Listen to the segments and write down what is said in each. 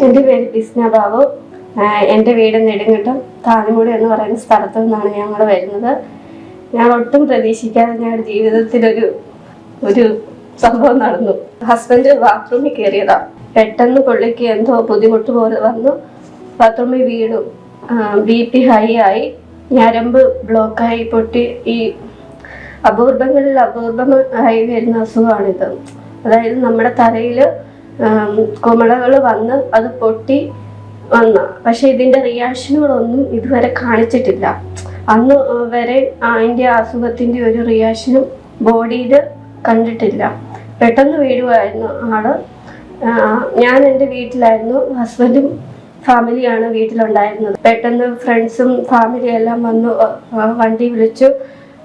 എന്റെ പേര് ബിസ്ന ബാബു. എന്റെ വീട് നെടുങ്കണ്ടം താനുമൂടി എന്ന് പറയുന്ന സ്ഥലത്തു നിന്നാണ് ഞങ്ങൾ വരുന്നത്. ഞാൻ ഒട്ടും പ്രതീക്ഷിക്കാതെ ഞങ്ങളുടെ ജീവിതത്തിലൊരു ഒരു സംഭവം നടന്നു. ഹസ്ബൻഡ് ബാത്റൂമിൽ കയറിയതാണ് പെട്ടെന്ന് പുള്ളിക്ക് എന്തോ ബുദ്ധിമുട്ട് പോലെ വന്നു. ബാത്റൂമിൽ വീണു ബി പി ഹൈ ആയി. ഞരമ്പ് ബ്ലോക്കായി പൊട്ടി. ഈ അപൂർവങ്ങളിൽ അപൂർവമായി വരുന്ന അസുഖമാണിത്. അതായത് നമ്മുടെ തലയിൽ കുമളകൾ വന്ന് അത് പൊട്ടി വന്ന. പക്ഷെ ഇതിന്റെ റിയാക്ഷനുകളൊന്നും ഇതുവരെ കാണിച്ചിട്ടില്ല. അന്ന് വരെ അതിന്റെ അസുഖത്തിന്റെ ഒരു റിയാക്ഷനും ബോഡിയിൽ കണ്ടിട്ടില്ല. പെട്ടെന്ന് വീഴുമായിരുന്നു ആൾ. ഞാൻ എന്റെ വീട്ടിലായിരുന്നു. ഹസ്ബൻഡും ഫാമിലിയാണ് വീട്ടിലുണ്ടായിരുന്നത്. പെട്ടെന്ന് ഫ്രണ്ട്സും ഫാമിലിയും എല്ലാം വന്നു വണ്ടി വിളിച്ചു.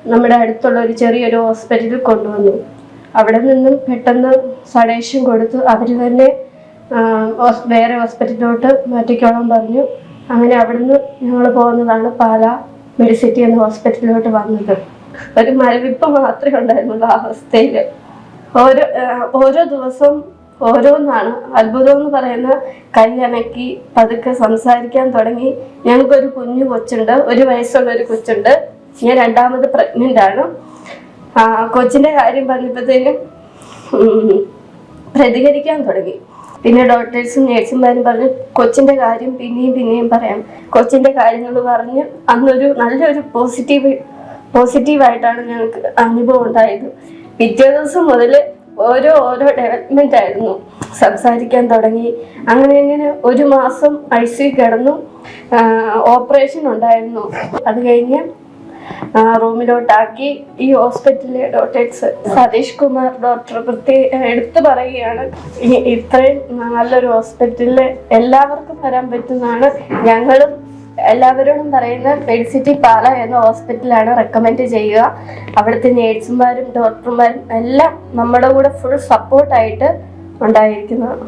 നമ്മുടെ അടുത്തുള്ള ഒരു ചെറിയൊരു ഹോസ്പിറ്റലിൽ കൊണ്ടുവന്നു. അവിടെ നിന്നും പെട്ടെന്ന് സഡേഷൻ കൊടുത്തു. അവർ തന്നെ വേറെ ഹോസ്പിറ്റലിലോട്ട് മാറ്റിക്കോളാൻ പറഞ്ഞു. അങ്ങനെ അവിടുന്ന് ഞങ്ങൾ പോകുന്നതാണ് പാല മെഡിസിറ്റി എന്ന ഹോസ്പിറ്റലിലോട്ട് വന്നത്. ഒരു മരവിപ്പ് മാത്രമേ ഉണ്ടായിരുന്നുള്ളൂ ആ അവസ്ഥയിൽ ഓരോ ഓരോ ദിവസം ഓരോന്നാണ്. അത്ഭുതം എന്ന് പറയുന്ന കൈ അനക്കി പതുക്കെ സംസാരിക്കാൻ തുടങ്ങി. ഞങ്ങൾക്കൊരു കുഞ്ഞു കൊച്ചുണ്ട് ഒരു വയസ്സുള്ള ഒരു കൊച്ചുണ്ട്. ഞാൻ രണ്ടാമത് പ്രഗ്നന്റ് ആണ്. കൊച്ചിന്റെ കാര്യം പറഞ്ഞപ്പോഴത്തേനും പ്രതികരിക്കാൻ തുടങ്ങി. പിന്നെ ഡോക്ടേഴ്സും നേഴ്സുമാരും പറഞ്ഞു കൊച്ചിന്റെ കാര്യം പിന്നെയും പിന്നെയും പറയാം. കൊച്ചിന്റെ കാര്യങ്ങൾ പറഞ്ഞ് അന്നൊരു നല്ലൊരു പോസിറ്റീവ് പോസിറ്റീവായിട്ടാണ് ഞങ്ങൾക്ക് അനുഭവം ഉണ്ടായത്. പിറ്റേ ദിവസം മുതൽ ഓരോ ഓരോ ഡെവലപ്മെന്റ് ആയിരുന്നു. സംസാരിക്കാൻ തുടങ്ങി. അങ്ങനെ അങ്ങനെ ഒരു മാസം ഐ സി കിടന്നു. ഓപ്പറേഷൻ ഉണ്ടായിരുന്നു. അത് കഴിഞ്ഞ് റൂമിലോട്ടാക്കി ഈ ഹോസ്പിറ്റലിലെ ഡോക്ടേഴ്സ് സതീഷ് കുമാർ ഡോക്ടർ പ്രത്യേക എടുത്തു പറയുകയാണ്. ഇത്രയും നല്ലൊരു ഹോസ്പിറ്റലിൽ എല്ലാവർക്കും വരാൻ പറ്റുന്നതാണ്. ഞങ്ങളും എല്ലാവരോടും പറയുന്ന മെഡിസിറ്റി പാല എന്ന ഹോസ്പിറ്റലാണ് റെക്കമെൻഡ് ചെയ്യുക. അവിടുത്തെ നേഴ്സുമാരും ഡോക്ടർമാരും എല്ലാം നമ്മുടെ കൂടെ ഫുൾ സപ്പോർട്ടായിട്ട് ഉണ്ടായിരിക്കുന്നതാണ്.